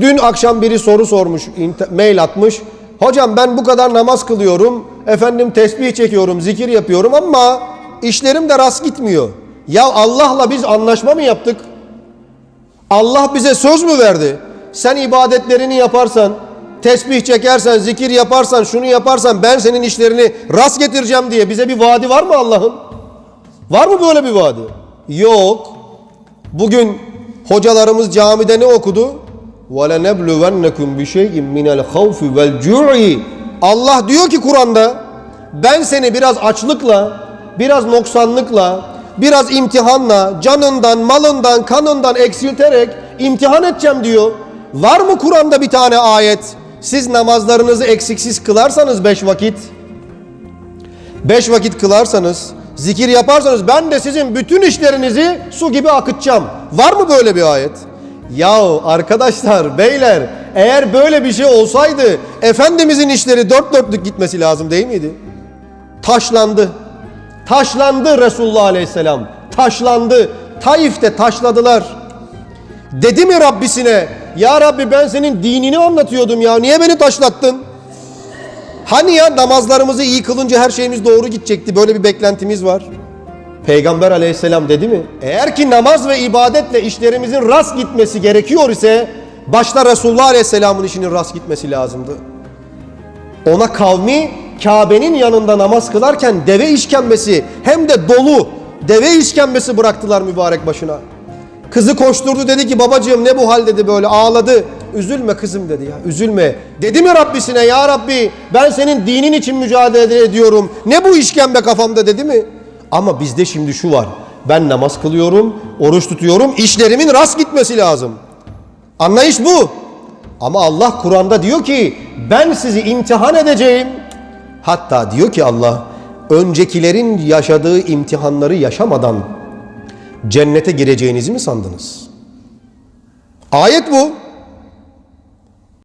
Dün akşam biri soru sormuş, mail atmış. Hocam ben bu kadar namaz kılıyorum, efendim tesbih çekiyorum, zikir yapıyorum ama işlerim de rast gitmiyor. Ya Allah'la biz anlaşma mı yaptık? Allah bize söz mü verdi? Sen ibadetlerini yaparsan, tesbih çekersen, zikir yaparsan, şunu yaparsan ben senin işlerini rast getireceğim diye bize bir vaadi var mı Allah'ın? Var mı böyle bir vaadi? Yok. Bugün hocalarımız camide ne okudu? وَلَنَبْلُوَنَّكُمْ بِشَيْءٍ مِنَ الْخَوْفِ وَالْجُوعِ Allah diyor ki Kur'an'da ben seni biraz açlıkla, biraz noksanlıkla, biraz imtihanla, canından, malından, kanından eksilterek imtihan edeceğim diyor. Var mı Kur'an'da bir tane ayet? Siz namazlarınızı eksiksiz kılarsanız beş vakit, beş vakit kılarsanız, zikir yaparsanız ben de sizin bütün işlerinizi su gibi akıtacağım. Var mı böyle bir ayet? Yahu arkadaşlar, beyler eğer böyle bir şey olsaydı Efendimizin işleri dört dörtlük gitmesi lazım değil miydi? Taşlandı. Taşlandı Resulullah Aleyhisselam. Taşlandı. Taif'te taşladılar. Dedi mi Rabbisine ya Rabbi ben senin dinini anlatıyordum ya niye beni taşlattın? Hani ya namazlarımızı iyi kılınca her şeyimiz doğru gidecekti. Böyle bir beklentimiz var. Peygamber aleyhisselam dedi mi? Eğer ki namaz ve ibadetle işlerimizin rast gitmesi gerekiyor ise başta Resulullah aleyhisselamın işinin rast gitmesi lazımdı. Ona kavmi Kabe'nin yanında namaz kılarken deve işkembesi hem de dolu deve işkembesi bıraktılar mübarek başına. Kızı koşturdu dedi ki babacığım ne bu hal dedi böyle ağladı. Üzülme kızım dedi ya üzülme. Dedi mi Rabbisine ya Rabbi ben senin dinin için mücadele ediyorum. Ne bu işkembe kafamda dedi mi? Ama bizde şimdi şu var. Ben namaz kılıyorum, oruç tutuyorum, işlerimin rast gitmesi lazım. Anlayış bu. Ama Allah Kur'an'da diyor ki ben sizi imtihan edeceğim. Hatta diyor ki Allah öncekilerin yaşadığı imtihanları yaşamadan cennete gireceğinizi mi sandınız? Ayet bu.